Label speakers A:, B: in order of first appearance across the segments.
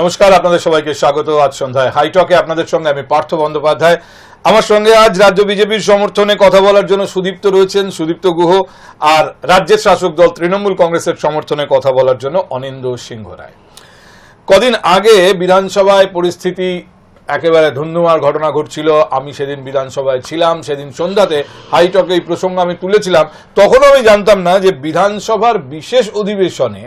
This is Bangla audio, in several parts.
A: নমস্কার আপনাদের সবাইকে স্বাগত আজ সন্ধ্যায় হাইটকে আপনাদের সঙ্গে আমি পার্থ বন্দ্যোপাধ্যায় আমার সঙ্গে আজ রাজ্য বিজেপির সমর্থনে কথা বলার জন্য সুদীপ্ত রয়েছেন সুদীপ্ত গুহ আর রাজ্যের শাসক দল তৃণমূল কংগ্রেসের সমর্থনে কথা বলার জন্য অনিন্দ সিংহ রায় কদিন আগে বিধানসভায় পরিস্থিতি একেবারে ধুন্ধুমার ঘটনা ঘটছিল আমি সেদিন বিধানসভায় ছিলাম সেদিন সন্ধ্যাতে হাইটকে এই প্রসঙ্গ আমি তুলেছিলাম তখনও আমি জানতাম না যে বিধানসভার বিশেষ অধিবেশনে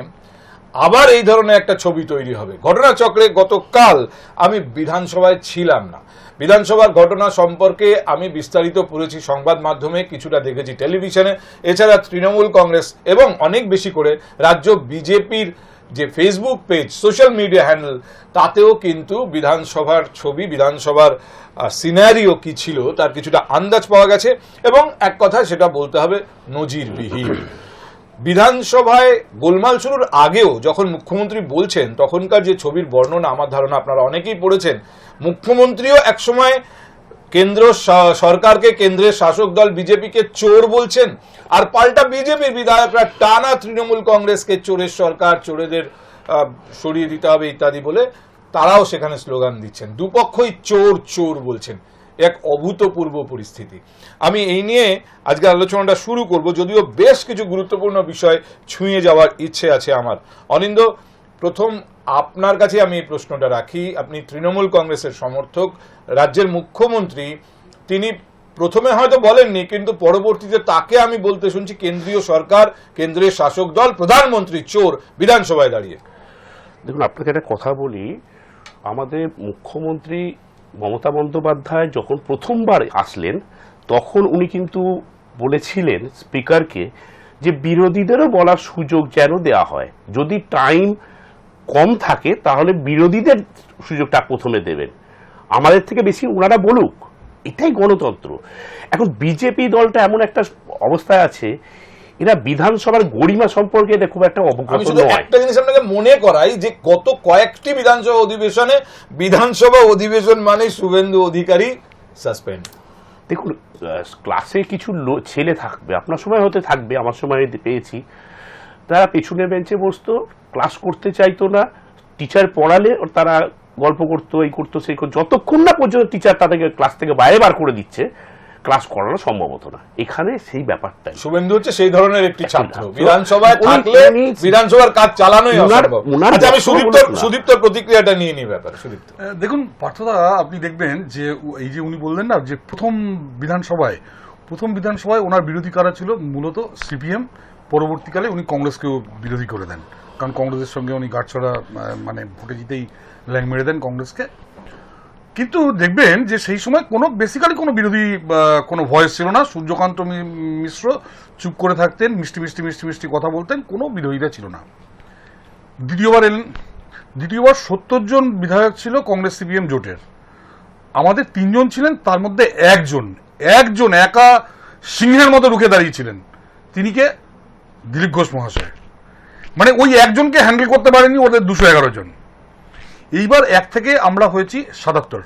A: আবার এই ধরনের একটা ছবি তৈরি হবে ঘটনাচক্রে গতকাল আমি বিধানসভায় ছিলাম না বিধানসভার ঘটনা সম্পর্কে আমি বিস্তারিত পড়েছি সংবাদ মাধ্যমে কিছুটা দেখেছি টেলিভিশনে এছাড়া তৃণমূল কংগ্রেস এবং অনেক বেশি করে রাজ্য বিজেপির যে Facebook page social media handle তাতেও কিন্তু বিধানসভার ছবি বিধানসভার সিনারিও কি ছিল তার কিছুটা আন্দাজ পাওয়া গেছে এবং এক কথা সেটা বলতে হবে নজিরবিহীন বিধানসভায় গোলমাল শুরুর আগেও যখন মুখ্যমন্ত্রী বলছেন তখনকার যে ছবির বর্ণনা আমার ধারণা আপনারা অনেকেই পড়েছেন মুখ্যমন্ত্রীও একসময় কেন্দ্র সরকারকে কেন্দ্রের শাসক দল বিজেপিকে চোর বলছেন আর পাল্টা বিজেপির বিধায়করা টানা তৃণমূল কংগ্রেসকে চোরের সরকার চোরেদের সরিয়ে দিতে হবে ইত্যাদি বলে তারাও সেখানে স্লোগান দিচ্ছেন দুপক্ষই চোর চোর বলছেন এক অভূতপূর্ব পরিস্থিতি আমি এই নিয়ে আজকে আলোচনাটা শুরু করব যদিও বেশ কিছু গুরুত্বপূর্ণ বিষয় ছুঁয়ে যাওয়ার ইচ্ছে আছে আমার অনিন্দ প্রথম আপনার কাছে আমি এই প্রশ্নটা রাখি আপনি তৃণমূল কংগ্রেসের সমর্থক রাজ্যের মুখ্যমন্ত্রী তিনি প্রথমে হয়তো বলেননি কিন্তু পরবর্তীতে তাকে আমি বলতে শুনছি কেন্দ্রীয় সরকার কেন্দ্রীয় শাসক দল প্রধানমন্ত্রী চোর বিধানসভায় দাঁড়িয়ে
B: দেখুন আপনাকে একটা কথা বলি আমাদের মুখ্যমন্ত্রী মমতা বন্দ্যোপাধ্যায় যখন প্রথমবার আসলেন তখন উনি কিন্তু বলেছিলেন স্পিকারকে যে বিরোধীদেরও বলার সুযোগ যেন দেয়া হয় যদি টাইম কম থাকে তাহলে বিরোধীদের সুযোগটা প্রথমে দেবেন আমাদের থেকে বেশি ওনারা বলুক এটাই গণতন্ত্র এখন বিজেপি দলটা এমন একটা অবস্থায় আছে এরা বিধানসভার গরিমা সম্পর্কে এটা খুব একটা অবগত নয় একটা জিনিস আপনাকে মনে করাই যে গত কয়েকটি বিধানসভা অধিবেশনে বিধানসভা অধিবেশন মানে শুভেন্দু অধিকারী সাসপেন্ড দেখুন ক্লাসে কিছু ছেলে থাকবে আপনার সময় হতে থাকবে আমার সময় পেয়েছি তারা পেছনে বেঞ্চে বসতো ক্লাস করতে চাইতো না টিচার পড়ালে তারা গল্প করতো এই করতো সেই করতো যতক্ষণ না পর্যন্ত টিচার তাদেরকে ক্লাস থেকে বাইরে বার করে দিচ্ছে ক্লাস করানো সম্ভব হতো না এখানে সেই ব্যাপারটা শুভেন্দু হচ্ছে সেই ধরনের একটি ছাত্র বিধানসভায় থাকলে বিধানসভার কাজ চালানোই অসম্ভব আচ্ছা, আমি সুদীপ্ত সুদীপ্ত প্রতিক্রিয়াটা নিয়ে নিই ব্যাপার সুদীপ্ত
A: দেখুন পার্থদা আপনি দেখবেন যে এই যে উনি বললেন না যে প্রথম বিধানসভায় প্রথম বিধানসভায় ওনার বিরোধী কারা ছিল মূলত সিপিএম পরবর্তীকালে উনি কংগ্রেসকেও বিরোধী করে দেন কারণ কংগ্রেসের সঙ্গে উনি গাছছড়া মানে ভোটে জিতেই ল্যাং মেরে দেন কংগ্রেসকে কিন্তু দেখবেন যে সেই সময় কোনো বেসিক্যালি কোনো বিরোধী কোনো ভয়েস ছিল না সূর্যকান্ত মিশ্র চুপ করে থাকতেন মিষ্টি মিষ্টি মিষ্টি মিষ্টি কথা বলতেন কোনো বিরোধীরা ছিল না দ্বিতীয়বার এলেন দ্বিতীয়বার সত্তর জন বিধায়ক ছিল কংগ্রেস সিপিএম জোটের আমাদের তিনজন ছিলেন তার মধ্যে একজন একজন একা সিংহের মতো রুখে দাঁড়িয়েছিলেন তিনি কে দিলীপ ঘোষ মহাশয় মানে ওই একজনকে হ্যান্ডেল করতে পারেনি ওদের দুশো এগারো জন এইবার এক থেকে আমরা হয়েছি সাতাত্তর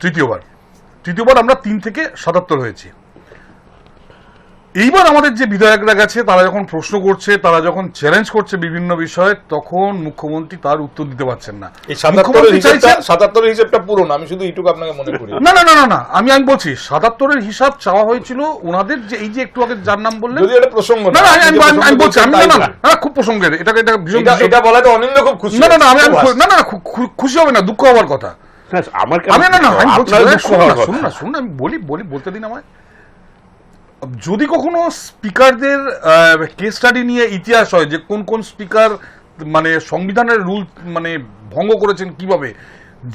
A: তৃতীয়বার তৃতীয়বার আমরা তিন থেকে সাতাত্তর হয়েছি এইবার আমাদের যে বিধায়করা গেছে তারা যখন প্রশ্ন করছে তারা যখন চ্যালেঞ্জ করছে বিভিন্ন বিষয়ে তখন মুখ্যমন্ত্রী তার উত্তর দিতে পারছেন না সাতাত্তরের আমি শুধু আপনাকে মনে করি না না না না না আমি আমি বলছি সাতাত্তরের হিসাব চাওয়া হয়েছিল ওনাদের যে এই যে একটু আগে যার নাম বললেন যদি এটা প্রসঙ্গ না আমি আমি বলছি আমি না না খুব প্রসঙ্গের এটা এটা এটা বলাতে অনিন্দ খুব খুশি না না না আমি না না খুশি হবে না দুঃখ হওয়ার কথা আমার আমি না না শুনুন না আমি বলি বলি বলতে দিন আমায় যদি কখনো স্পিকারদের কেস স্টাডি নিয়ে ইতিহাস হয় যে কোন কোন স্পিকার মানে সংবিধানের রুল মানে ভঙ্গ করেছেন কিভাবে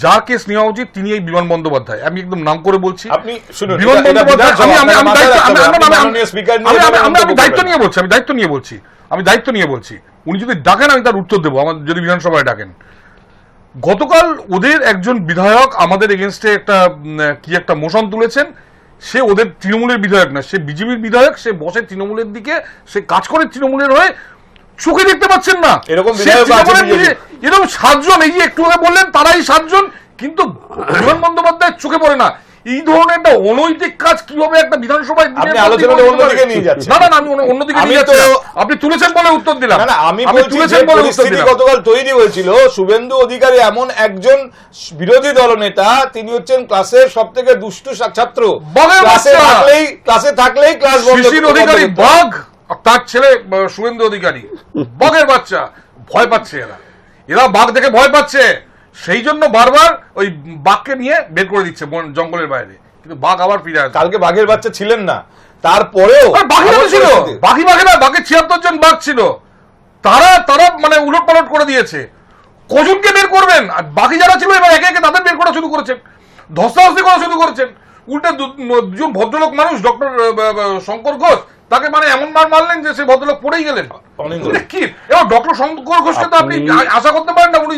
A: যা কেস নেওয়া উচিত তিনি এই বিমান বন্দ্যোপাধ্যায় আমি একদম নাম করে বলছি আপনি বিমান বন্দ্যোপাধ্যায় দায়িত্ব নিয়ে বলছি আমি দায়িত্ব নিয়ে বলছি আমি দায়িত্ব নিয়ে বলছি উনি যদি ডাকেন আমি তার উত্তর দেবো আমার যদি বিধানসভায় ডাকেন গতকাল ওদের একজন বিধায়ক আমাদের এগেনস্টে একটা কি একটা মোশন তুলেছেন সে ওদের তৃণমূলের বিধায়ক না সে বিজেপির বিধায়ক সে বসে তৃণমূলের দিকে সে কাজ করে তৃণমূলের হয়ে চোখে দেখতে পাচ্ছেন না এরকম এরকম সাতজন এই যে একটু আগে বললেন তারাই সাতজন কিন্তু বিমান বন্দ্যোপাধ্যায়ের চোখে পড়ে না এই ধরনের একটা অনৈতিক কাজ কিভাবে একটা বিধানসভায় আপনি আলোচনাটা অন্যদিকে নিয়ে যাচ্ছেন না না আমি অন্যদিকে নিয়ে যাচ্ছি আপনি তুলেছেন বলে উত্তর দিলাম না তুলেছেন বলে উত্তর দিলাম গতকাল তৈরি হয়েছিল শুভেন্দু অধিকারী এমন একজন বিরোধী দলনেতা তিনি হচ্ছেন ক্লাসের সবথেকে দুষ্টু ছাত্র ক্লাসে থাকলেই ক্লাসে থাকলেই ক্লাস বন্ধ অধিকারী বাঘ তার ছেলে শুভেন্দু অধিকারী বগের বাচ্চা ভয় পাচ্ছে এরা এরা বাঘ দেখে ভয় পাচ্ছে সেই জন্য বারবার ওই বাঘকে নিয়ে বের করে দিচ্ছে জঙ্গলের বাইরে কিন্তু বাঘ আবার ফিরে আসে কালকে বাঘের বাচ্চা ছিলেন না তারপরেও বাঘেরা ছিল বাঘি বাঘে না বাঘের ছিয়াত্তর জন বাঘ ছিল তারা তারা মানে উলট পালট করে দিয়েছে কজনকে বের করবেন আর বাকি যারা ছিল এবার একে একে তাদের বের করা শুরু করেছেন ধস্তাধস্তি করা শুরু করেছেন উল্টে দুজন ভদ্রলোক মানুষ ডক্টর শঙ্কর ঘোষ তাকে মানে এমন মার মারলেন যে সে ভদ্রলোক পড়েই গেলেন মানে কি এবার ডক্টর শঙ্কর ঘোষকে তো আপনি আশা করতে পারেন না উনি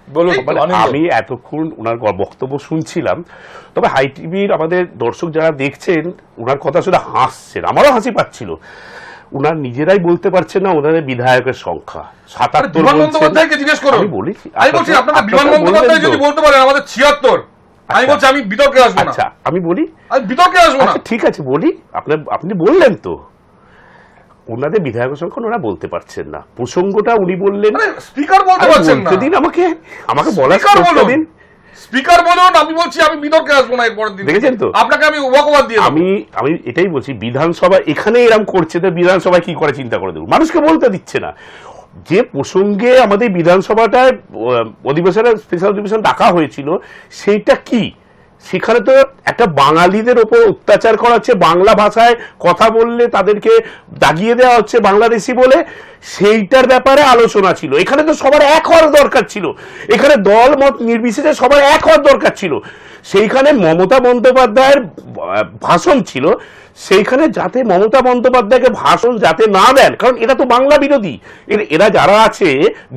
A: মানে আমি এতক্ষণ ওনার বক্তব্য শুনছিলাম তবে হাই টিভির আমাদের দর্শক যারা দেখছেন ওনার কথা শুধু হাসছেন আমারও হাসি পাচ্ছিল ওনার নিজেরাই বলতে পারছে না ওনাদের বিধায়কের সংখ্যা সাতাত্তর আমি বলি আচ্ছা, আচ্ছা।, আচ্ছা, আচ্ছা ঠিক আছে বলি আপনি বললেন তো ওনাদের বিধায়ক সংখ্যা ওরা বলতে পারছেন না প্রসঙ্গটা উনি বললেন স্পিকার বলতে পারছেন না দিন আমাকে আমাকে বলা স্পিকার দিন স্পিকার বলুন আমি বলছি আমি বিতর্কে আসবো না এরপরের দিন দেখেছেন তো আপনাকে আমি ওয়াকওয়ার দিয়ে আমি আমি এটাই বলছি বিধানসভা এখানে এরকম করছে তো বিধানসভায় কি করে চিন্তা করে দেবো মানুষকে বলতে দিচ্ছে না যে প্রসঙ্গে আমাদের বিধানসভাটায় অধিবেশনে স্পেশাল অধিবেশন ডাকা হয়েছিল সেইটা কি সেখানে তো একটা বাঙালিদের ওপর অত্যাচার করা হচ্ছে বাংলা ভাষায় কথা বললে তাদেরকে দাগিয়ে দেওয়া হচ্ছে বাংলাদেশি বলে সেইটার ব্যাপারে আলোচনা ছিল এখানে তো সবার এক হওয়ার দরকার ছিল এখানে দল মত নির্বিশেষে সবার এক হওয়ার দরকার ছিল সেইখানে মমতা বন্দ্যোপাধ্যায়ের ভাষণ ছিল সেইখানে যাতে মমতা বন্দ্যোপাধ্যায়কে ভাষণ যাতে না দেন কারণ এরা তো বাংলা বিরোধী এরা যারা আছে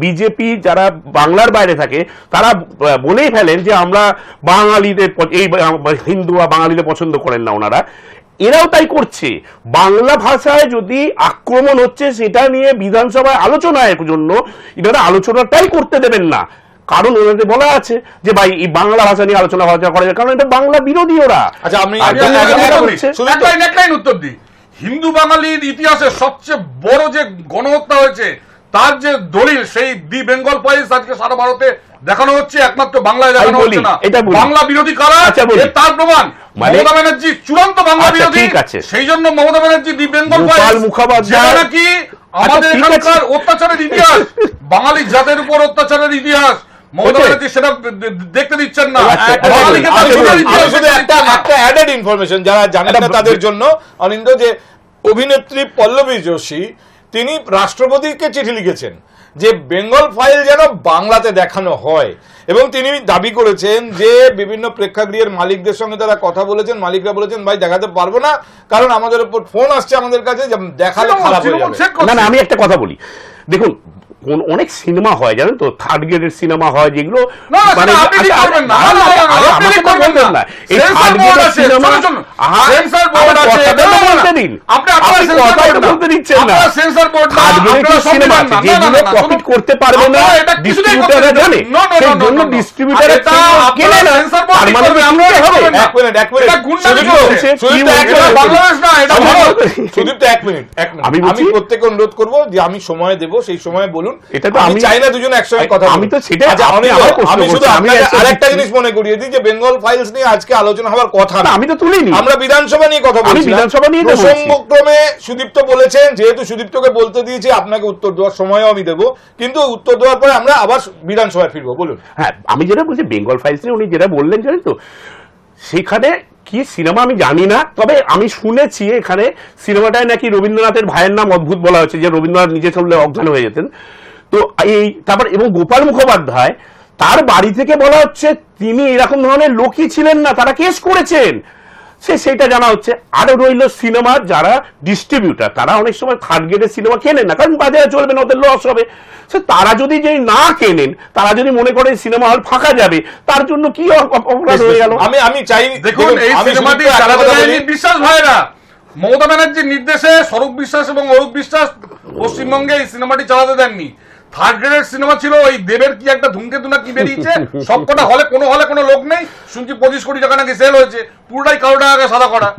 A: বিজেপি যারা বাংলার বাইরে থাকে তারা বলেই ফেলেন যে আমরা বাঙালিদের এই হিন্দু বা বাঙালিদের পছন্দ করেন না ওনারা এরাও তাই করছে বাংলা ভাষায় যদি আক্রমণ হচ্ছে সেটা নিয়ে বিধানসভায় আলোচনায় জন্য এনারা আলোচনাটাই করতে দেবেন না কারণ ওদের বলা আছে যে ভাই এই বাংলা ভাষা নিয়ে আলোচনা হওয়া আলোচনা করা যায় কারণ এটা বাংলা বিরোধী ওরা আচ্ছা আমি উত্তর দিই হিন্দু বাঙালির ইতিহাসে সবচেয়ে বড় যে গণহত্যা হয়েছে তার যে দলিল সেই দি বেঙ্গল পয়েন্ট আজকে সারা ভারতে দেখানো হচ্ছে একমাত্র বাংলায় দেখানো হচ্ছে না বাংলা বিরোধী কারা আছে আচ্ছা, তার প্রমাণ মানে- মমতা ব্যানার্জি চূড়ান্ত বাংলা আচ্ছা, বিরোধী সেই জন্য মমতা ব্যানার্জি দি বেঙ্গল মুখোপাধ্যায় নাকি আচ্ছা, আমাদের এখানকার অত্যাচারের ইতিহাস বাঙালি জাতের উপর অত্যাচারের ইতিহাস আচ্ছা, আচ্ছা, যারা জানেন না তাদের জন্য অনিন্দ যে অভিনেত্রী পল্লবী যোশী তিনি রাষ্ট্রপতিকে চিঠি লিখেছেন যে বেঙ্গল ফাইল যেন বাংলাতে দেখানো হয় এবং তিনি দাবি করেছেন যে বিভিন্ন প্রেক্ষাগৃহের মালিকদের সঙ্গে তারা কথা বলেছেন মালিকরা বলেছেন ভাই দেখাতে পারবো না কারণ আমাদের উপর ফোন আসছে আমাদের কাছে দেখালে খারাপ হয়ে যাবে না আমি একটা কথা বলি দেখুন কোন অনেক সিনেমা হয় জানেন তো থার্ড গ্রেডের সিনেমা হয় যেগুলো করতে পারবে না এক মিনিট এক মিনিট আমি প্রত্যেকে অনুরোধ করবো যে আমি সময় দেবো সেই সময় বলুন আচ্ছা, সুদীপ্ত বলেছেন যেহেতু বলতে দিয়েছি আপনাকে উত্তর দেওয়ার আমি দেবো কিন্তু উত্তর দেওয়ার পরে আমরা আবার বিধানসভায় ফিরবো বলুন হ্যাঁ আমি যেটা বলছি বেঙ্গল ফাইলস নিয়ে উনি যেটা বললেন জানেন তো সেখানে কি সিনেমা আমি জানি না তবে আমি শুনেছি এখানে সিনেমাটায় নাকি রবীন্দ্রনাথের ভাইয়ের নাম অদ্ভুত বলা হয়েছে যে রবীন্দ্রনাথ নিজে চললে অজ্ঞান হয়ে যেতেন তো এই তারপর এবং গোপাল মুখোপাধ্যায় তার বাড়ি থেকে বলা হচ্ছে তিনি এরকম ধরনের লোকই ছিলেন না তারা কেস করেছেন সে সেটা জানা হচ্ছে আরও রইল সিনেমা যারা ডিস্ট্রিবিউটার তারা অনেক সময় থার্ড গ্রেডের সিনেমা কেনেন না কারণ বাজারে চলবে না ওদের লস হবে সে তারা যদি যে না কেনেন তারা যদি মনে করে সিনেমা হল ফাঁকা যাবে তার জন্য কি অপরাধ হয়ে গেল আমি আমি চাই দেখুন এই সিনেমাটি বিশ্বাস হয় না মমতা ব্যানার্জির নির্দেশে স্বরূপ বিশ্বাস এবং অরূপ বিশ্বাস পশ্চিমবঙ্গে এই সিনেমাটি চালাতে দেননি থার্ড গ্রেডের সিনেমা ছিল ওই দেবের কি একটা ধূমকেতু না কি বেরিয়েছে সবকটা হলে কোনো হলে কোনো লোক নেই শুনছি পঁচিশ কোটি টাকা নাকি সেল হয়েছে পুরোটাই সাদা করা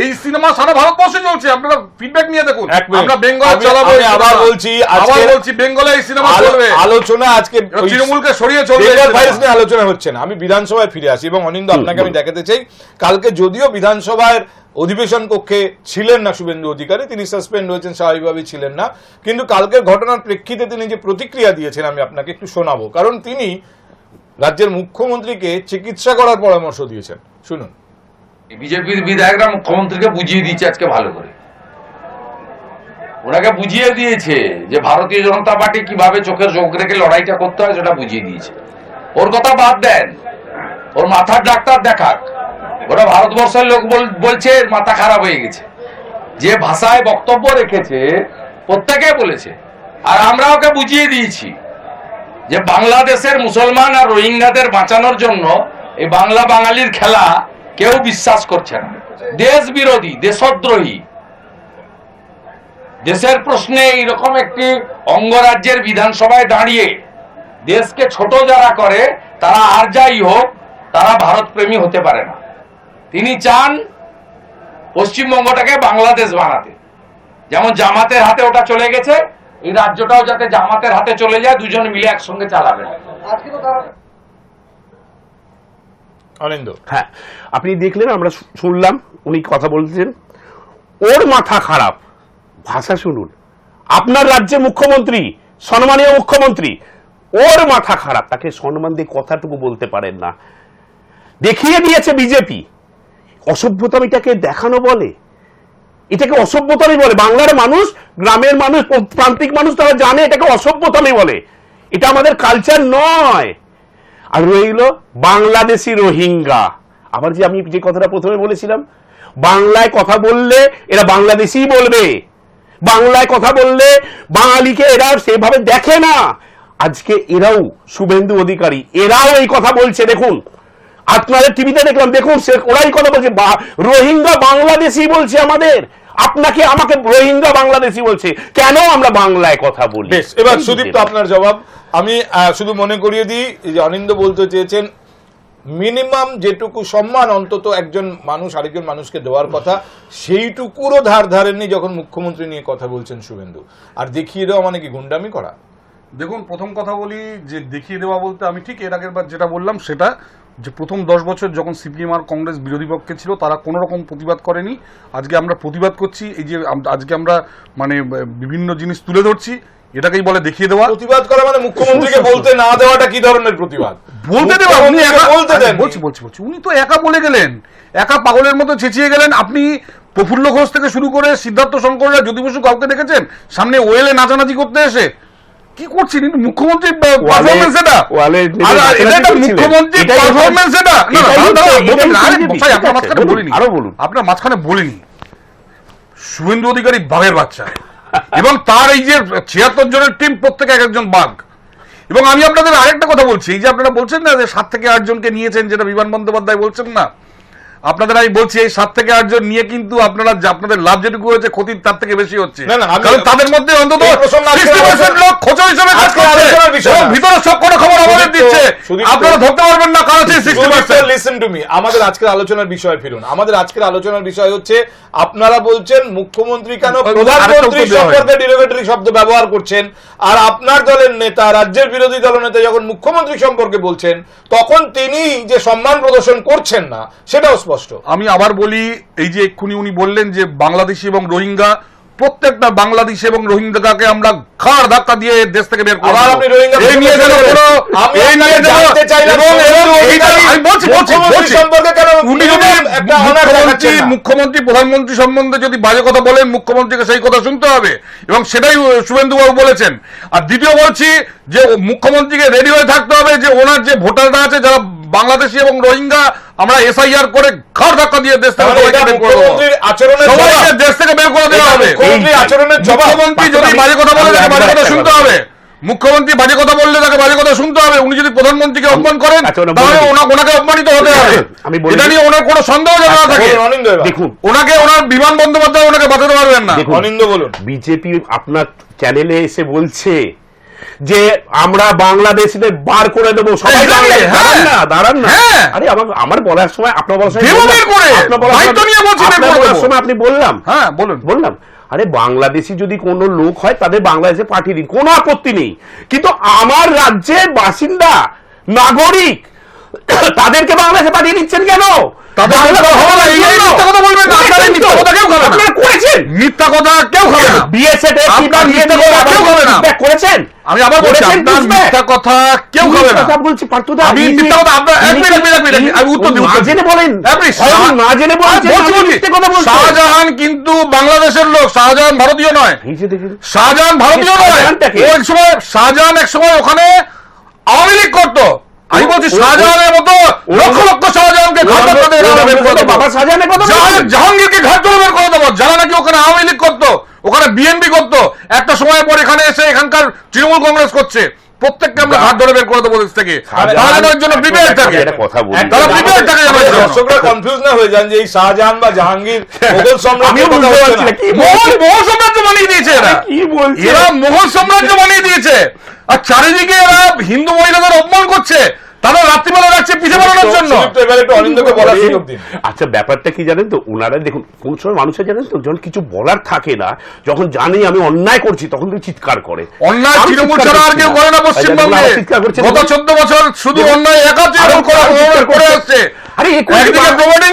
A: এই সিনেমা সারা ভারতবর্ষে চলছে আপনারা ফিডব্যাক নিয়ে দেখুন আমরা বেঙ্গল চালাবো আবার বলছি আবার বলছি বেঙ্গলে এই সিনেমা চলবে আলোচনা আজকে তৃণমূলকে সরিয়ে চলবে নিয়ে আলোচনা হচ্ছে না আমি বিধানসভায় ফিরে আসি এবং অনিন্দ আপনাকে আমি দেখাতে চাই কালকে যদিও বিধানসভায় অধিবেশন কক্ষে ছিলেন না শুভেন্দু অধিকারী তিনি সাসপেন্ড হয়েছেন স্বাভাবিকভাবেই ছিলেন না কিন্তু কালকের ঘটনার প্রেক্ষিতে তিনি যে প্রতিক্রিয়া দিয়েছেন আমি আপনাকে একটু শোনাবো কারণ তিনি রাজ্যের মুখ্যমন্ত্রীকে চিকিৎসা করার পরামর্শ দিয়েছেন শুনুন বিজেপির বিধায়করা মুখ্যমন্ত্রীকে বুঝিয়ে দিচ্ছে আজকে ভালো করে ওনাকে বুঝিয়ে দিয়েছে যে ভারতীয় জনতা পার্টি কিভাবে চোখের চোখ রেখে লড়াইটা করতে হয় সেটা বুঝিয়ে দিয়েছে ওর কথা বাদ দেন ওর মাথার ডাক্তার দেখাক ওরা ভারতবর্ষের লোক বলছে মাথা খারাপ হয়ে গেছে যে ভাষায় বক্তব্য রেখেছে প্রত্যেকে বলেছে আর আমরা ওকে বুঝিয়ে দিয়েছি যে বাংলাদেশের মুসলমান আর রোহিঙ্গাদের বাঁচানোর জন্য এই বাংলা বাঙালির খেলা কেউ বিশ্বাস করছে না দেশ বিরোধী দেশদ্রোহী দেশের প্রশ্নে এইরকম একটি অঙ্গরাজ্যের বিধানসভায় দাঁড়িয়ে দেশকে ছোট যারা করে তারা আর যাই হোক তারা ভারতপ্রেমী হতে পারে না তিনি চান পশ্চিমবঙ্গটাকে বাংলাদেশ বানাতে যেমন জামাতের হাতে ওটা চলে গেছে এই রাজ্যটাও যাতে জামাতের হাতে চলে যায় দুজন মিলে একসঙ্গে চালাবে হ্যাঁ আপনি দেখলেন আমরা শুনলাম উনি কথা বলছেন ওর মাথা খারাপ ভাষা শুনুন আপনার রাজ্যে মুখ্যমন্ত্রী সম্মানীয় মুখ্যমন্ত্রী ওর মাথা খারাপ তাকে সম্মান দিয়ে কথাটুকু বলতে পারেন না দেখিয়ে দিয়েছে বিজেপি অসভ্যতা এটাকে দেখানো বলে এটাকে অসভ্যতামি বলে বাংলার মানুষ গ্রামের মানুষ প্রান্তিক মানুষ তারা জানে এটাকে অসভ্যতামি বলে এটা আমাদের কালচার নয় আর রইল বাংলাদেশি রোহিঙ্গা আবার যে আমি যে কথাটা প্রথমে বলেছিলাম বাংলায় কথা বললে এরা বাংলাদেশি বলবে বাংলায় কথা বললে বাঙালিকে এরা সেভাবে দেখে না আজকে এরাও শুভেন্দু অধিকারী এরাও এই কথা বলছে দেখুন আপনাদের টিভিতে দেখলাম দেখুন সে ওরাই কথা বলছে রোহিঙ্গা বাংলাদেশি বলছে আমাদের আপনাকে আমাকে রোহিঙ্গা বাংলাদেশি বলছে কেন আমরা বাংলায় কথা বলি বেশ এবার তো আপনার জবাব আমি শুধু মনে করিয়ে দিই যে অনিন্দ বলতে চেয়েছেন মিনিমাম যেটুকু সম্মান অন্তত একজন মানুষ আরেকজন মানুষকে দেওয়ার কথা সেইটুকুরও ধার ধারেননি যখন মুখ্যমন্ত্রী নিয়ে কথা বলছেন শুভেন্দু আর দেখিয়ে দেওয়া মানে কি গুন্ডামি করা দেখুন প্রথম কথা বলি যে দেখিয়ে দেওয়া বলতে আমি ঠিক এর আগের বার যেটা বললাম সেটা যে প্রথম দশ বছর যখন সিপিএম আর কংগ্রেস বিরোধী পক্ষে ছিল তারা কোনো রকম প্রতিবাদ করেনি আজকে আমরা প্রতিবাদ করছি এই যে আজকে আমরা মানে বিভিন্ন জিনিস তুলে ধরছি এটাকেই বলে দেখিয়ে দেওয়া প্রতিবাদ করা মানে মুখ্যমন্ত্রীকে বলতে না দেওয়াটা কি ধরনের প্রতিবাদ বলতে দেওয়া উনি একা বলতে দেন বলছি বলছি বলছি উনি তো একা বলে গেলেন একা পাগলের মতো চেঁচিয়ে গেলেন আপনি প্রফুল্ল ঘোষ থেকে শুরু করে সিদ্ধার্থ শঙ্কররা জ্যোতি বসু কাউকে দেখেছেন সামনে ওয়েলে নাচানাচি করতে এসে কি করছেন মুখ্যমন্ত্রী পারফরমেন্স এটা এটা মুখ্যমন্ত্রী পারফরমেন্স এটা আরো বলুন আপনার মাঝখানে বলিনি শুভেন্দু অধিকারী বাঘের বাচ্চা এবং তার এই যে ছিয়াত্তর জনের টিম প্রত্যেকে এক একজন বাঘ এবং আমি আপনাদের আরেকটা কথা বলছি এই যে আপনারা বলছেন না যে সাত থেকে আট জনকে নিয়েছেন যেটা বিমান বন্দ্যোপাধ্যায় বলছেন না আপনাদের আমি বলছি এই সাত থেকে আটজন নিয়ে কিন্তু আপনারা আপনাদের লাভ যেটুকু হয়েছে ক্ষতি তার থেকে বেশি হচ্ছে কারণ তাদের মধ্যে অন্তত লোক খোঁচা হিসেবে ভিতরে সব কোনো খবর আমাদের দিচ্ছে আপনারা ধরতে পারবেন না কারণ লিসেন টু মি আমাদের আজকের আলোচনার বিষয় ফিরুন আমাদের আজকের আলোচনার বিষয় হচ্ছে আপনারা বলছেন মুখ্যমন্ত্রী কেন প্রধানমন্ত্রী ডিরোগেটরি শব্দ ব্যবহার করছেন আর আপনার দলের নেতা রাজ্যের বিরোধী দলনেতা যখন মুখ্যমন্ত্রী সম্পর্কে বলছেন তখন তিনি যে সম্মান প্রদর্শন করছেন না সেটাও স্পষ্ট স্পষ্ট আমি আবার বলি এই যে এক্ষুনি উনি বললেন যে বাংলাদেশ এবং রোহিঙ্গা প্রত্যেকটা বাংলাদেশ এবং রোহিঙ্গাকে আমরা ঘাড় ধাক্কা দিয়ে দেশ থেকে বের করছি মুখ্যমন্ত্রী প্রধানমন্ত্রী সম্বন্ধে যদি বাজে কথা বলেন মুখ্যমন্ত্রীকে সেই কথা শুনতে হবে এবং সেটাই শুভেন্দুবাবু বলেছেন আর দ্বিতীয় বলছি যে মুখ্যমন্ত্রীকে রেডি হয়ে থাকতে হবে যে ওনার যে ভোটাররা আছে যারা বাংলাদেশি এবং রোহিঙ্গা আমরা এসআইআর করে ঘর ধাক্কা দিয়ে দেশ থেকে সবাইকে দেশ থেকে বের করে দেওয়া হবে মুখ্যমন্ত্রী যদি আচ্ছা, বাজে কথা বলে তাকে বাজে আচ্ছা, কথা শুনতে আচ্ছা। হবে মুখ্যমন্ত্রী বাজে কথা বললে তাকে বাজে কথা শুনতে হবে উনি যদি প্রধানমন্ত্রীকে অপমান করেন তাহলে ওনাকে অপমানিত হতে হবে এটা নিয়ে ওনার কোনো সন্দেহ জানা থাকে দেখুন ওনাকে ওনার বিমান বন্দ্যোপাধ্যায় ওনাকে বাঁচাতে পারবেন না অনিন্দ বলুন বিজেপি আপনার চ্যানেলে এসে বলছে যে আমরা বাংলাদেশিদের বার করে দেবো সবাই হ্যাঁ। দাঁড়ান না হ্যাঁ। আরে আমার আমার বলার সময় আপনার বলার সময় বলার সময় আপনি বললাম হ্যাঁ বলুন বললাম আরে বাংলাদেশি যদি কোন লোক হয় তাদের বাংলাদেশে পাঠিয়ে দিন কোনো আপত্তি নেই কিন্তু আমার রাজ্যের বাসিন্দা নাগরিক তাদেরকে বাংলাদেশে পাঠিয়ে দিচ্ছেন কেন না কেউ আমি না জেনে হ্যাঁ, শাহজাহান কিন্তু বাংলাদেশের লোক শাহজাহান ভারতীয় নয় শাহজাহান ভারতীয় নয় এক সময় শাহজাহান এক সময় ওখানে আওয়ামী লীগ করতো আমি বলছি শাহজাহানের মতো লক্ষ লক্ষ শাহজাহানকে বাবা শাহজাহানের কথা জাহাঙ্গীরকে ঘাট করে বের করে দেবো যারা নাকি ওখানে আওয়ামী লীগ করতো ওখানে বিএনপি করতো একটা সময় পর এখানে এসে এখানকার তৃণমূল কংগ্রেস করছে প্রত্যেককে আমরা হাত ধরে বের করে দেবো দেশ থেকে জন্য প্রিপেয়ার থাকে তারা প্রিপেয়ার থাকে দর্শকরা কনফিউজ না হয়ে যান যে এই শাহজাহান বা জাহাঙ্গীর মোগল সাম্রাজ্য মোগল সাম্রাজ্য বানিয়ে দিয়েছে এরা এরা মোগল সাম্রাজ্য বানিয়ে দিয়েছে আর চারিদিকে এরা হিন্দু মহিলাদের অপমান করছে তারা আচ্ছা ব্যাপারটা কি জানেন তো দেখুন কোন সময় মানুষের জানেন তো যখন কিছু বলার থাকে না যখন জানি আমি অন্যায় করছি তখন কিন্তু চিৎকার করে অন্যায় তৃণমূল ছাড়া আর কেউ করে না পশ্চিমবঙ্গে গত চোদ্দ বছর শুধু অন্যায় একা করে আসছে আরে প্রমোটিং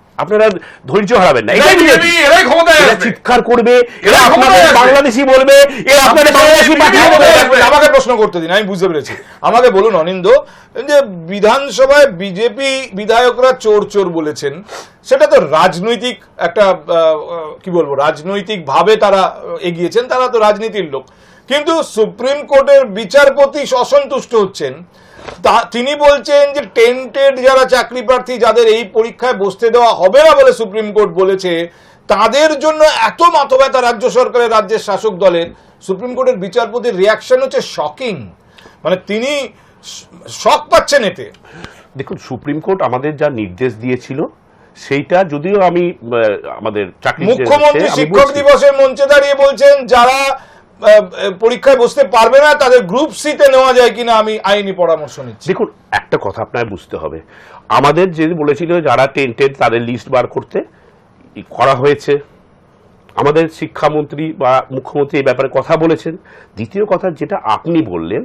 A: আপনারা ধৈর্য হারাবেন না এটাই বিজেপি এরাই ক্ষমতা আছে চিৎকার করবে এরা আপনাদের বাংলাদেশি বলবে এ আপনাদের বাংলাদেশি পাঠিয়ে দেবে আমাকে প্রশ্ন করতে দিন আমি বুঝতে পেরেছি আমাকে বলুন অনিন্দ যে বিধানসভায় বিজেপি বিধায়করা চোর চোর বলেছেন সেটা তো রাজনৈতিক একটা কি বলবো রাজনৈতিক ভাবে তারা এগিয়েছেন তারা তো রাজনীতির লোক কিন্তু সুপ্রিম কোর্টের বিচারপতি অসন্তুষ্ট হচ্ছেন তিনি বলছেন যে টেন্টেড যারা চাকরি প্রার্থী যাদের এই পরীক্ষায় বসতে দেওয়া হবে না বলে সুপ্রিম কোর্ট বলেছে তাদের জন্য এত মাথব্যথা রাজ্য সরকারের রাজ্যের শাসক দলের সুপ্রিম কোর্টের বিচারপতির রিয়াকশন হচ্ছে শকিং মানে তিনি শখ পাচ্ছেন এতে দেখুন সুপ্রিম কোর্ট আমাদের যা নির্দেশ দিয়েছিল সেইটা যদিও আমি আমাদের মুখ্যমন্ত্রী শিক্ষক দিবসের মঞ্চে দাঁড়িয়ে বলছেন যারা পরীক্ষায় বসতে পারবে না তাদের গ্রুপ সিতে নেওয়া যায় কিনা আমি আইনি পরামর্শ নিচ্ছি দেখুন একটা কথা আপনার বুঝতে হবে আমাদের যে বলেছিল যারা টেন্টেড তাদের লিস্ট বার করতে করা হয়েছে আমাদের শিক্ষামন্ত্রী বা মুখ্যমন্ত্রী এই ব্যাপারে কথা বলেছেন দ্বিতীয় কথা যেটা আপনি বললেন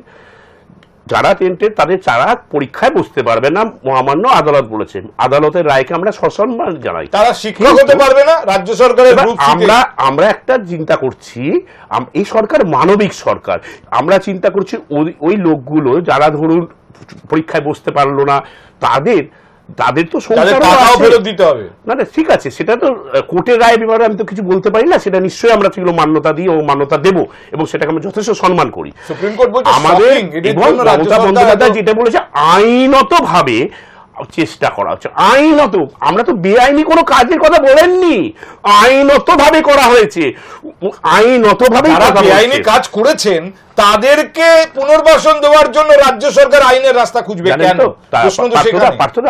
A: যারা টেন্টেড তাদের চারা পরীক্ষায় বসতে পারবে না মহামান্য আদালত বলেছে আদালতের রায়কে আমরা সসম্মান জানাই তারা শিক্ষা হতে পারবে না রাজ্য সরকারের আমরা আমরা একটা চিন্তা করছি এই সরকার মানবিক সরকার আমরা চিন্তা করছি ওই লোকগুলো যারা ধরুন পরীক্ষায় বসতে পারলো না তাদের তাদের তো ফেরত দিতে হবে না না ঠিক আছে সেটা তো কোর্টের রায় ব্যাপারে আমি তো কিছু বলতে পারি না সেটা নিশ্চয়ই আমরা সেগুলো মান্যতা দিই ও মান্যতা দেবো এবং সেটাকে আমরা যথেষ্ট সম্মান করি সুপ্রিম কোর্ট আমাদের যেটা বলেছে আইনত ভাবে চেষ্টা করা হচ্ছে আইনত আমরা তো বেআইনি কোনো কাজের কথা বলেননি আইনত ভাবে করা হয়েছে আইনত ভাবে বেআইনি কাজ করেছেন তাদেরকে পুনর্বাসন দেওয়ার জন্য রাজ্য সরকার আইনের রাস্তা খুঁজবে কেন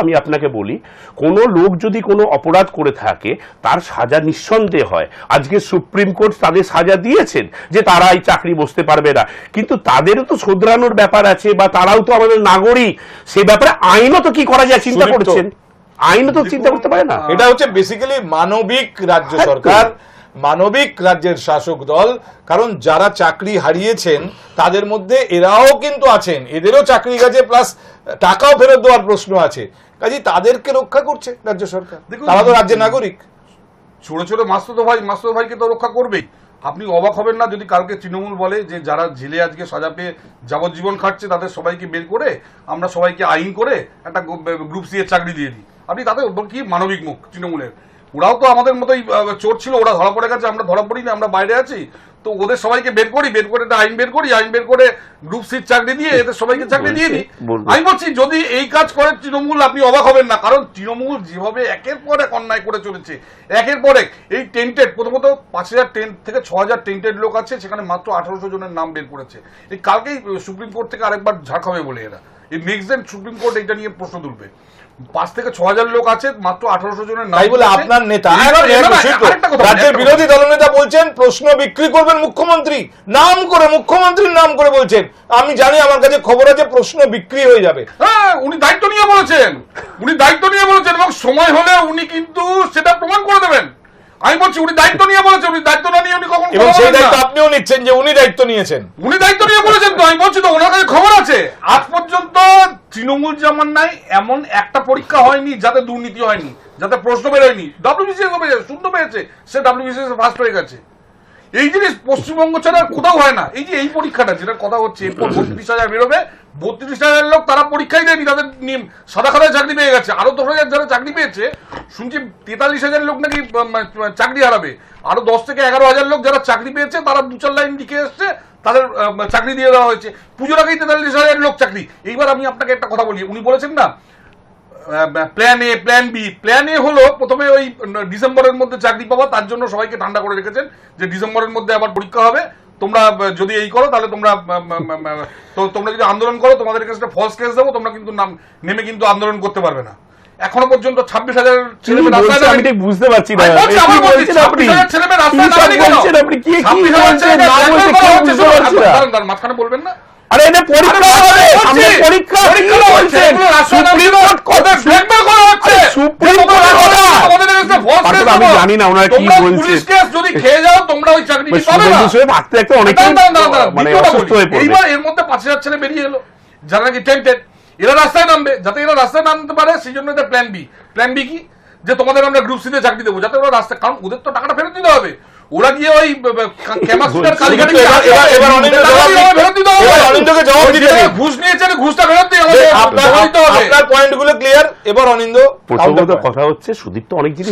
A: আমি আপনাকে বলি কোন লোক যদি কোনো অপরাধ করে থাকে তার সাজা নিঃসন্দেহ হয় আজকে সুপ্রিম কোর্ট তাদের সাজা দিয়েছেন যে তারা এই চাকরি বসতে পারবে না কিন্তু তাদেরও তো শোধরানোর ব্যাপার আছে বা তারাও তো আমাদের নাগরিক সে ব্যাপারে আইনত কি করা যায় এটা চিন্তা করছেন আইন তো চিন্তা করতে পারে না হ্যাঁ। এটা হচ্ছে বেসিক্যালি মানবিক রাজ্য হ্যাঁ। সরকার মানবিক রাজ্যের শাসক দল কারণ যারা চাকরি হারিয়েছেন তাদের মধ্যে এরাও কিন্তু আছেন এদেরও চাকরি গেছে প্লাস টাকাও ফেরত দেওয়ার প্রশ্ন আছে কাজে তাদেরকে রক্ষা করছে রাজ্য সরকার তারা তো রাজ্যের নাগরিক ছোট ছোট মাস্তুতো ভাই মাস্তুতো ভাইকে তো রক্ষা করবেই আপনি অবাক হবেন না যদি কালকে তৃণমূল বলে যে যারা ঝিলে আজকে সাজা পেয়ে যাবজ্জীবন খাটছে তাদের সবাইকে বের করে আমরা সবাইকে আইন করে একটা গ্রুপ সি এর চাকরি দিয়ে দিই আপনি তাদের কি মানবিক মুখ তৃণমূলের ওরাও তো আমাদের মতোই চোর ছিল ওরা ধরা পড়ে গেছে আমরা ধরা পড়িনি আমরা বাইরে আছি তো ওদের সবাইকে বের করি বের করে আইন বের করি আইন বের করে গ্রুপ সিট চাকরি দিয়ে এদের সবাইকে চাকরি দিয়ে দিই আমি বলছি যদি এই কাজ করে তৃণমূল আপনি অবাক হবেন না কারণ তৃণমূল যেভাবে একের পর এক অন্যায় করে চলেছে একের পর এক এই টেন্টেড প্রথমত পাঁচ হাজার টেন্ট থেকে ছ হাজার টেন্টেড লোক আছে সেখানে মাত্র আঠারোশো জনের নাম বের করেছে এই কালকেই সুপ্রিম কোর্ট থেকে আরেকবার ঝাঁক হবে বলে এরা এই নেক্সট দেন সুপ্রিম কোর্ট এটা নিয়ে প্রশ্ন তুলবে পাঁচ থেকে ছ হাজার লোক আছে মাত্র আঠারোশো জনের নাই বলে আপনার নেতা রাজ্যের বিরোধী বলছেন প্রশ্ন বিক্রি করবেন মুখ্যমন্ত্রী নাম করে মুখ্যমন্ত্রীর নাম করে বলছেন আমি জানি আমার কাছে খবর আছে প্রশ্ন বিক্রি হয়ে যাবে হ্যাঁ উনি দায়িত্ব নিয়ে বলেছেন উনি দায়িত্ব নিয়ে বলেছেন এবং সময় হলে উনি কিন্তু সেটা প্রমাণ করে দেবেন আমি বলছি উনি দায়িত্ব নিয়ে বলেছেন উনি দায়িত্ব না নিয়ে উনি কখন এবং সেই দায়িত্ব আপনিও নিচ্ছেন যে উনি দায়িত্ব নিয়েছেন উনি দায়িত্ব নিয়ে বলেছেন তো আমি বলছি তো ওনার কাছে খবর আছে আজ পর্যন্ত তৃণমূল যেমন নাই এমন একটা পরীক্ষা হয়নি যাতে দুর্নীতি হয়নি যাতে প্রশ্ন বেরোয়নি ডাব্লিউবিসিএস পেয়েছে শূন্য পেয়েছে সে ডাব্লিউবিসিএস ফার্স্ট হয়ে গেছে এই জিনিস পশ্চিমবঙ্গ ছাড়া কোথাও হয় না এই যে এই পরীক্ষাটা যেটা কথা হচ্ছে এরপর বত্রিশ হাজার বেরোবে বত্রিশ হাজার লোক তারা পরীক্ষাই দেয়নি তাদের সাদা খাতায় চাকরি পেয়ে গেছে আরো দশ হাজার যারা চাকরি পেয়েছে শুনছি তেতাল্লিশ হাজার লোক নাকি চাকরি হারাবে আরো দশ থেকে এগারো হাজার লোক যারা চাকরি পেয়েছে তারা দু চার লাইন লিখে এসছে তাদের চাকরি দিয়ে দেওয়া হয়েছে পুজোর আগেই তেতাল্লিশ হাজার লোক চাকরি এইবার আমি আপনাকে একটা কথা বলি উনি বলেছেন না plan A plan B plan A হলো প্রথমে ওই ডিসেম্বরের মধ্যে চাকরি পাওয়া তার জন্য সবাইকে ঠান্ডা করে রেখেছেন যে ডিসেম্বরের মধ্যে আবার পরীক্ষা হবে তোমরা যদি এই করো তাহলে তোমরা তোমরা যদি আন্দোলন করো তোমাদের কাছে ফলস কেস দেবো তোমরা কিন্তু নাম নেমে কিন্তু আন্দোলন করতে পারবে না এখনো পর্যন্ত ছাব্বিশ হাজার বুঝতে পারছি না মাঝখানে বলবেন না আমি না কি যদি খেয়ে যাও তোমরা ওই চাকরি মানে না থাকতে থাকতে অনেক মানে এবার এর মধ্যে পাঁচ হাজার ছেলে বেরিয়ে এলো যারা কি টেন্টেড এরা রাস্তায় নামবে যাতে এরা রাস্তায় নামতে পারে সেই জন্য এদের প্ল্যান বি প্ল্যান বি কি যে তোমাদের আমরা গ্রুপ সিতে চাকরি দেবো যাতে ওরা রাস্তায় কারণ ওদের তো টাকাটা ফেরত দিতে হবে ওরা গিয়ে ওই ঘুষ নিয়েছে ঘুষটা ফেরত দিয়ে আপনার পয়েন্ট গুলো ক্লিয়ার এবার অনিন্দ প্রথমত কথা হচ্ছে অনেক জিনিস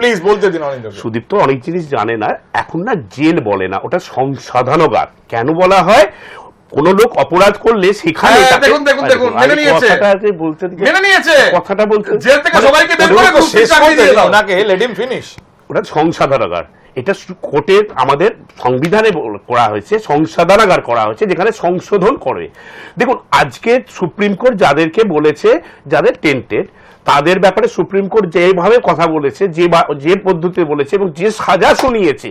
A: প্লিজ বলতে দিন অনেক জিনিস জানে না এখন না জেল বলে না ওটা সংসাধনগার কেন বলা হয় কোন লোক অপরাধ করলে সেখানে হ্যাঁ, দেখুন দেখুন দেখুন মেনে নিয়েছে মেনে নিয়েছে কথাটা বলতে জেল থেকে মানে সবাইকে বের করে শেষ করে দাও লেট হিম ফিনিশ ওটা সংসাধারাগার এটা আমাদের সংবিধানে করা হয়েছে করা হয়েছে যেখানে সংশোধন করে দেখুন আজকে সুপ্রিম কোর্ট যাদেরকে বলেছে যাদের টেন্টেড তাদের ব্যাপারে সুপ্রিম কোর্ট যেভাবে কথা বলেছে যে যে পদ্ধতিতে বলেছে এবং যে সাজা শুনিয়েছে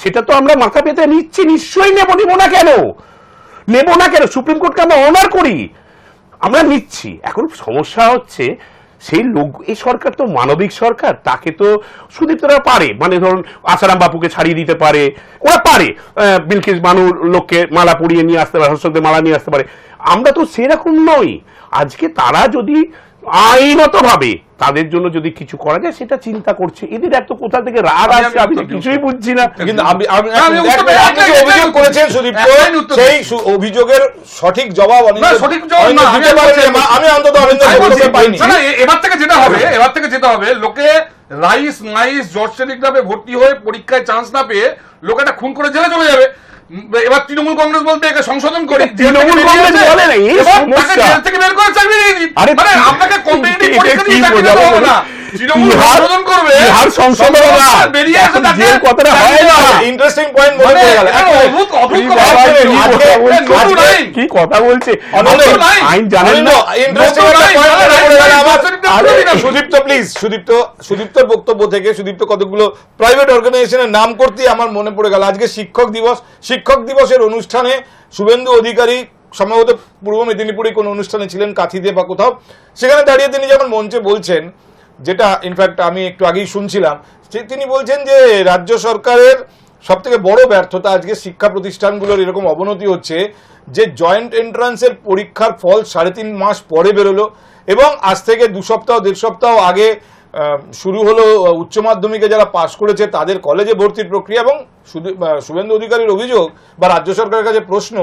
A: সেটা তো আমরা মাথা পেতে নিচ্ছি নিশ্চয়ই নেব নিব না কেন নেব না কেন সুপ্রিম কোর্টকে আমরা অনার করি আমরা নিচ্ছি এখন সমস্যা হচ্ছে সেই লোক এই সরকার তো মানবিক সরকার তাকে তো সুদীপ্তরা পারে মানে ধরুন আসারাম বাপুকে ছাড়িয়ে দিতে পারে ওরা পারে বিলকিস মানু লোককে মালা পুড়িয়ে নিয়ে আসতে পারে হর্ষদের মালা নিয়ে আসতে পারে আমরা তো সেরকম নই আজকে তারা যদি আইনত ভাবে তাদের জন্য যদি কিছু করা যায় সেটা চিন্তা করছে এদের এত কোথা থেকে রাগ আসছে আমি কিছুই বুঝছি না কিন্তু অভিযোগ করেছেন সুদীপ সেই অভিযোগের সঠিক জবাব সঠিক জবাব আমি অন্তত পাইনি এবার থেকে যেটা হবে হ্যাঁ। এবার থেকে যেটা হবে লোকে রাইস মাইস জর্জ নামে ভর্তি হয়ে পরীক্ষায় চান্স না পেয়ে লোক একটা খুন করে জেলে চলে যাবে এবার তৃণমূল কংগ্রেস বলতে একে সংশোধন করে তৃণমূল কংগ্রেস বলে না এই তাকে থেকে বের করে চাকরি দিয়ে দিন মানে আপনাকে কম্পিটিটিভ পরীক্ষা দিয়ে চাকরি দেওয়া হবে না সুদীপ্তর বক্তব্য থেকে সুদীপ্ত কতগুলো প্রাইভেট অর্গানাইজেশনের নাম করতেই আমার মনে পড়ে গেল আজকে শিক্ষক দিবস শিক্ষক দিবসের অনুষ্ঠানে শুভেন্দু অধিকারী সম্ভবত পূর্ব মেদিনীপুরে কোন অনুষ্ঠানে ছিলেন কাঁথিতে বা কোথাও সেখানে দাঁড়িয়ে তিনি যেমন মঞ্চে বলছেন যেটা ইনফ্যাক্ট আমি একটু আগেই শুনছিলাম তিনি বলছেন যে রাজ্য সরকারের সব থেকে বড় ব্যর্থতা আজকে শিক্ষা প্রতিষ্ঠানগুলোর এরকম অবনতি হচ্ছে যে জয়েন্ট এন্ট্রান্সের পরীক্ষার ফল সাড়ে তিন মাস পরে বেরোলো এবং আজ থেকে দু সপ্তাহ দেড় সপ্তাহ আগে শুরু হলো উচ্চ মাধ্যমিকে যারা পাশ করেছে তাদের কলেজে ভর্তির প্রক্রিয়া এবং শুভেন্দু অধিকারীর অভিযোগ বা রাজ্য সরকারের কাছে প্রশ্ন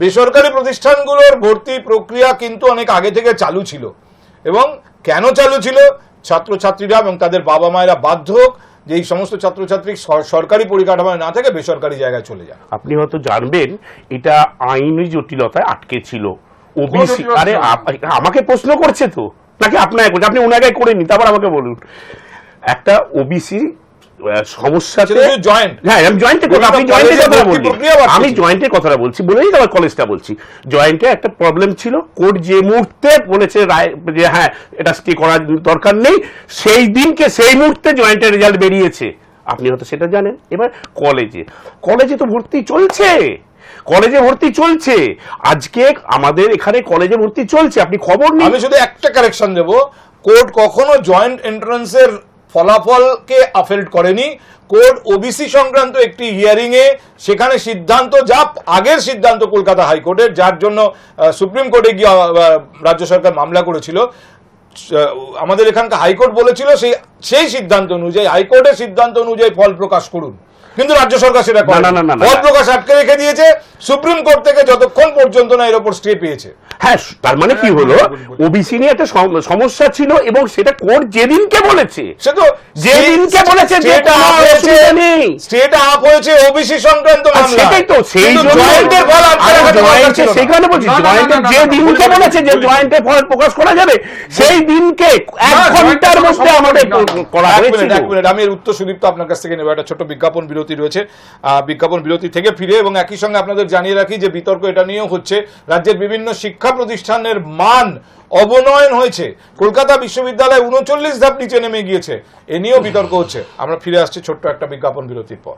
A: বেসরকারি প্রতিষ্ঠানগুলোর ভর্তি প্রক্রিয়া কিন্তু অনেক আগে থেকে চালু ছিল এবং কেন চালু ছিল ছাত্রছাত্রীরা এবং তাদের বাবা মায়েরা বাধ্য হোক যে এই সমস্ত ছাত্রছাত্রী সরকারি পরিকাঠামো না থাকে বেসরকারি জায়গায় চলে যায় আপনি হয়তো জানবেন এটা আইনি জটিলতায় আটকে ছিল ওবিসি আরে আমাকে প্রশ্ন করছে তো নাকি আপনাকে আপনি ওনাকে করেনি তারপর আমাকে বলুন একটা ওবিসি জয়েন্ট হ্যাঁ আমি আপনি কথা বলছি আমি জয়েন্টের কথাটা বলছি বলেই আমার কলেজটা বলছি জয়েন্টে একটা প্রবলেম ছিল কোর্ট যে মুহূর্তে বলেছে রায় যে হ্যাঁ এটা স্টে করার দরকার নেই সেই দিনকে সেই জয়েন্টের রেজাল্ট বেরিয়েছে আপনি হয়তো সেটা জানেন এবার কলেজে কলেজে তো ভর্তি চলছে কলেজে ভর্তি চলছে আজকে আমাদের এখানে কলেজে ভর্তি চলছে আপনি খবর আমি শুধু একটা কারেকশন দেবো কোর্ট কখনো জয়েন্ট এন্ট্রান্সের ফলাফলকে আফেল্ড করেনি কোর্ট ওবিসি সংক্রান্ত একটি হিয়ারিংয়ে সেখানে সিদ্ধান্ত যা আগের সিদ্ধান্ত কলকাতা হাইকোর্টের যার জন্য সুপ্রিম কোর্টে গিয়ে রাজ্য সরকার মামলা করেছিল আমাদের এখানকার হাইকোর্ট বলেছিল সেই সেই সিদ্ধান্ত অনুযায়ী হাইকোর্টের সিদ্ধান্ত অনুযায়ী ফল প্রকাশ করুন কিন্তু রাজ্য সরকার সেটা না ফল প্রকাশ আটকে রেখে দিয়েছে সুপ্রিম কোর্ট থেকে যতক্ষণ পর্যন্ত না এর ওপর স্টে পেয়েছে হ্যাঁ তার মানে কি হলো ওবিসি হ্যাঁ, নিয়ে একটা সমস্যা ছিল এবং সেটা কোর্ট যেদিনকে বলেছে সে তো যেদিনকে বলেছে নেই স্টেট আপ হয়েছে ওবিসি সংক্রান্ত সেটাই তো সেই জয়েন্টের ফল বলছি জয়েন্টের যে দিনকে বলেছে যে জয়েন্টের ফল প্রকাশ করা যাবে সেই দিনকে এক ঘন্টার মধ্যে আমাদের করা হয়েছে এক মিনিট আমি এর উত্তর আপনার কাছ থেকে নেব একটা ছোট বিজ্ঞাপন বিরতি রয়েছে বিজ্ঞাপন বিরতি থেকে ফিরে এবং একই সঙ্গে আপনাদের জানিয়ে রাখি যে বিতর্ক এটা নিয়েও হচ্ছে রাজ্যের বিভিন্ন শিক্ষা শিক্ষা প্রতিষ্ঠানের মান অবনয়ন হয়েছে কলকাতা বিশ্ববিদ্যালয় উনচল্লিশ ধাপ নিচে নেমে গিয়েছে এ নিয়েও বিতর্ক হচ্ছে আমরা ফিরে আসছি ছোট্ট একটা বিজ্ঞাপন বিরতির পর